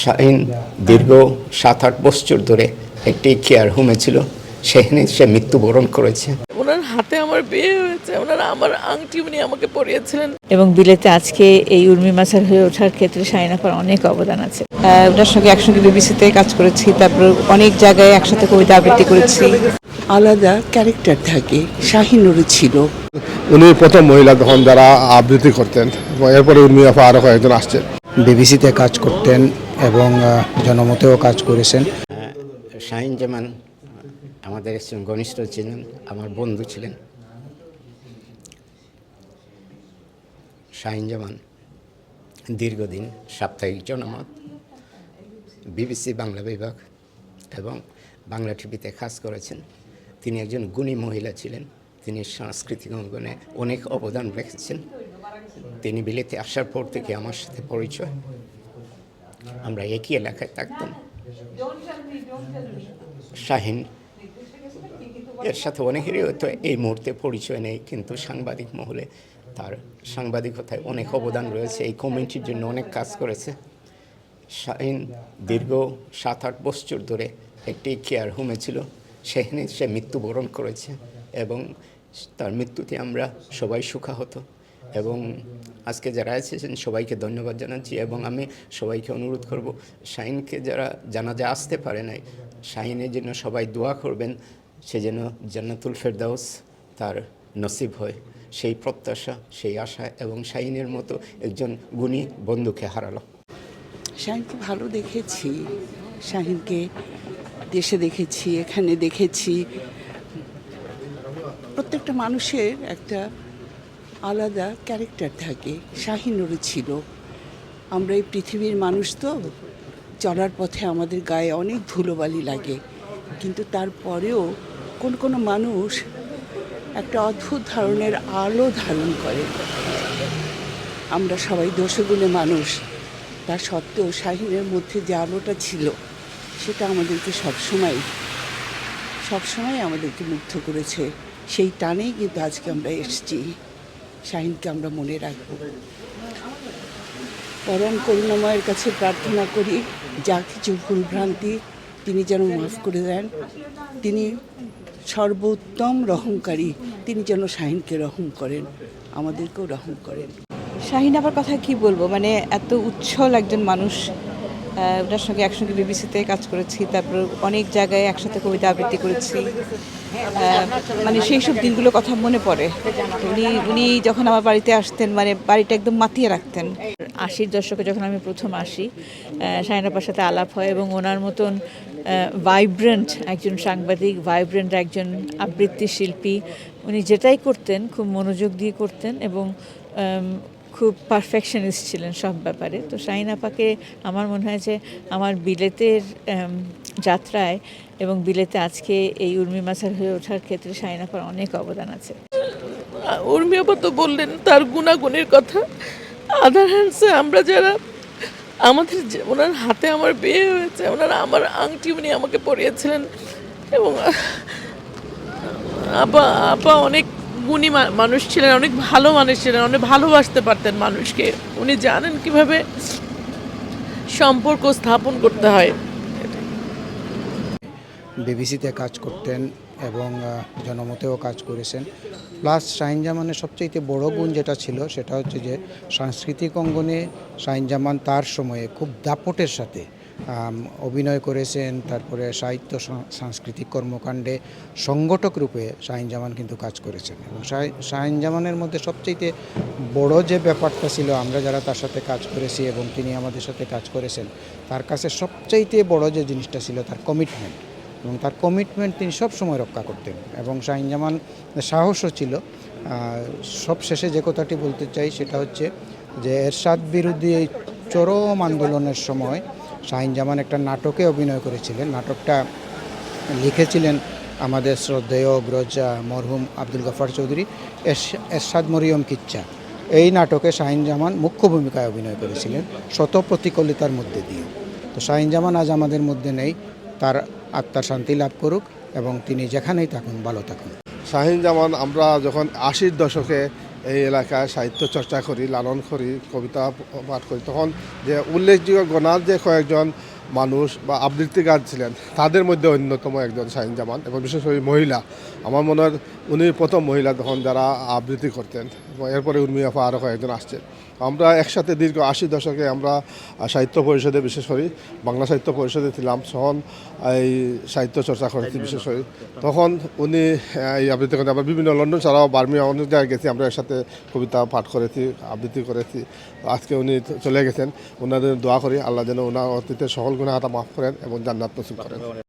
শাহিন দীর্ঘ সাত আট বছর ধরে একটি কেয়ার হোমে ছিল। সেখানে সে মৃত্যুবরণ করেছে। ওনার হাতে আমার বিয়ে হয়েছে ওনারা আমার আংটি উনি আমাকে পরিয়েছিলেন। এবং বিলেতে আজকে এই উর্মি মাছের হয়ে ওঠার ক্ষেত্রে শাহিনাপার অনেক অবদান আছে। ওনার সঙ্গে একসঙ্গে বিবিসিতে কাজ করেছি তারপর অনেক জায়গায় একসাথে কবিতা আবৃত্তি করেছি। আলাদা ক্যারেক্টার থাকে শাহিনুরও ছিল। উনি প্রথম মহিলা তখন যারা আবৃত্তি করতেন এরপরে উর্মি আফা আরও কয়েকজন আসছেন। বিবিসিতে কাজ করতেন এবং জনমতেও কাজ করেছেন। শাহিন জামান আমাদের একজন ঘনিষ্ঠ ছিলেন, আমার বন্ধু ছিলেন। শাহিন জামান দীর্ঘদিন সাপ্তাহিক জনমত, বিবিসি বাংলা বিভাগ এবং বাংলা টিভিতে কাজ করেছেন। তিনি একজন গুণী মহিলা ছিলেন, তিনি সাংস্কৃতিক অঙ্গনে অনেক অবদান রেখেছেন। তিনি বিলেতে আসার পর থেকে আমার সাথে পরিচয়। আমরা একই এলাকায় থাকতাম। শাহিন এর সাথে অনেকেরই হয়তো এই মুহূর্তে পরিচয় নেই, কিন্তু সাংবাদিক মহলে তার সাংবাদিকতায় অনেক অবদান রয়েছে, এই কমিটির জন্য অনেক কাজ করেছে। শাহিন দীর্ঘ সাত আট বছর ধরে একটি কেয়ার হোমে ছিল, সেখানে সে মৃত্যুবরণ করেছে এবং তার মৃত্যুতে আমরা সবাই সুখাহত। এবং আজকে যারা এসেছেন সবাইকে ধন্যবাদ জানাচ্ছি এবং আমি সবাইকে অনুরোধ করব, শাহিনকে যারা জানা জানাজা আসতে পারে নাই, শাহিনের জন্য সবাই দোয়া করবেন, সে যেন জান্নাতুল ফেরদাউস তার নসিব হয়। সেই প্রত্যাশা, সেই আশা এবং শাহিনের মতো একজন গুণী বন্ধুকে হারালো। শাহিনকে ভালো দেখেছি, শাহিনকে দেশে দেখেছি, এখানে দেখেছি। প্রত্যেকটা মানুষের একটা আলাদা ক্যারেক্টার থাকে। শাহিনুরও ছিল। আমরা এই পৃথিবীর মানুষ তো। চলার পথে আমাদের গায়ে অনেক ধুলোবালি লাগে। কিন্তু তারপরেও কোন কোনো মানুষ একটা অদ্ভুত ধরনের আলো ধারণ করে। আমরা সবাই দোষগুলো মানুষ। তা সত্ত্বেও শাহিনের মধ্যে যে আলোটা ছিল, সেটা আমাদেরকে সবসময় সবসময় আমাদেরকে মুগ্ধ করেছে। সেই টানেই কিন্তু আজকে আমরা এসেছি। শাহিনকে আমরা মনে রাখব। পরম করুণাময়ের কাছে প্রার্থনা করি, যা কিছু ভুলভ্রান্তি তিনি যেন মাফ করে দেন, তিনি সর্বোত্তম রহমকারী তিনি যেন শাহিনকে রহম করেন, আমাদেরকেও রহম করেন। শাহিন আবার কথা কি বলব? মানে এত উচ্ছল একজন মানুষ ওনার সঙ্গে একসঙ্গে বিবিসিতে কাজ করেছি, তারপর অনেক জায়গায় একসাথে কবিতা আবৃত্তি করেছি। মানে সেই সব দিনগুলো কথা মনে পড়ে। উনি উনি যখন আমার বাড়িতে আসতেন মানে বাড়িটা একদম মাতিয়ে রাখতেন। আশির দশকে যখন আমি প্রথম আসি শাহিনাপার সাথে আলাপ হয় এবং ওনার মতন ভাইব্রেন্ট একজন সাংবাদিক ভাইব্রেন্ট একজন আবৃত্তি শিল্পী, উনি যেটাই করতেন, খুব মনোযোগ দিয়ে করতেন এবং খুব পারফেকশনিস্ট ছিলেন সব ব্যাপারে। তো শাহিন আপাকে আমার মনে হয় যে আমার বিলেতের যাত্রায় এবং বিলেতে আজকে এই উর্মি মাছের হয়ে ওঠার ক্ষেত্রে শাহিন আপার অনেক অবদান আছে। উর্মি আপা তো বললেন তার গুণাগুণের কথা। আদার হ্যান্ডসে আমরা যারা আমাদের ওনার হাতে আমার বিয়ে হয়েছে, ওনারা আমার আংটি উনি আমাকে পরিয়েছিলেন। এবং আপা আপা অনেক গুণী মানুষ ছিলেন, অনেক ভালো মানুষ ছিলেন, অনেক ভালোবাসতে পারতেন মানুষকে। উনি জানেন কীভাবে সম্পর্ক স্থাপন করতে হয়। বিবিসিতে কাজ করতেন এবং জনমতেও কাজ করেছেন। প্লাস শাহিন জামানের সবচেয়ে বড় গুণ যেটা ছিল, সেটা হচ্ছে যে সাংস্কৃতিক অঙ্গনে শাহিন জামান তার সময়ে খুব দাপটের সাথে অভিনয় করেছেন তারপরে সাহিত্য সাংস্কৃতিক কর্মকাণ্ডে সংগঠক রূপে শাহিন জামান কিন্তু কাজ করেছেন। এবং শাহি- শাহিন জামানের মধ্যে সবচেয়ে বড় যে ব্যাপারটা ছিল আমরা যারা তার সাথে কাজ করেছি এবং তিনি আমাদের সাথে কাজ করেছেন তার কাছে সবচাইতে বড় যে জিনিসটা ছিল তার কমিটমেন্ট এবং তার কমিটমেন্ট তিনি সব সময় রক্ষা করতেন। এবং শাহিন জামান সাহসও ছিল। আহ, সব শেষে যে কথাটি বলতে চাই সেটা হচ্ছে যে এরশাদ বিরোধী চরম আন্দোলনের সময় শাহিন জামান একটা নাটকে অভিনয় করেছিলেন। নাটকটা লিখেছিলেন আমাদের শ্রদ্ধেয় অগ্রজ মরহুম আব্দুল গফার চৌধুরী, এরশ- এরশাদ মরিয়ম কিচ্চা এই নাটকে শাহিন জামান মুখ্য ভূমিকায় অভিনয় করেছিলেন শত প্রতিকূলতার মধ্যে দিয়ে। তো শাহিন জামান আজ আমাদের মধ্যে নেই, তার আত্মার শান্তি লাভ করুক এবং তিনি যেখানেই থাকুন, ভালো থাকুন। শাহিন জামান, আমরা যখন আশির দশকে এই এলাকায় সাহিত্য চর্চা করি, লালন করি, কবিতা পাঠ করি। তখন যে উল্লেখযোগ্য গণার যে কয়েকজন মানুষ বা আবৃত্তিকার ছিলেন, তাদের মধ্যে অন্যতম একজন শাহিন জামান এবং বিশেষ করে মহিলা। আমার মনে হয় উনি প্রথম মহিলা তখন যারা আবৃত্তি করতেন এবং এরপরে উর্মি আফা আরও কয়েকজন আসছেন আমরা একসাথে দীর্ঘ আশি দশকে আমরা সাহিত্য পরিষদে বিশেষ করি বাংলা সাহিত্য পরিষদে ছিলাম তখন এই সাহিত্য চর্চা করেছি বিশেষ করে। তখন উনি এই আবৃত্তি করতেন আমরা বিভিন্ন লন্ডন ছাড়াও বার্মিয়া অনেক জায়গায় গেছি আমরা একসাথে কবিতা পাঠ করেছি আবৃত্তি করেছি। আজকে উনি চলে গেছেন। ওনাদের দোয়া করি আল্লাহ যেন ওনার অতীতের সকল গুণাহাতা মাফ করেন এবং জান্নাত নসিব করেন।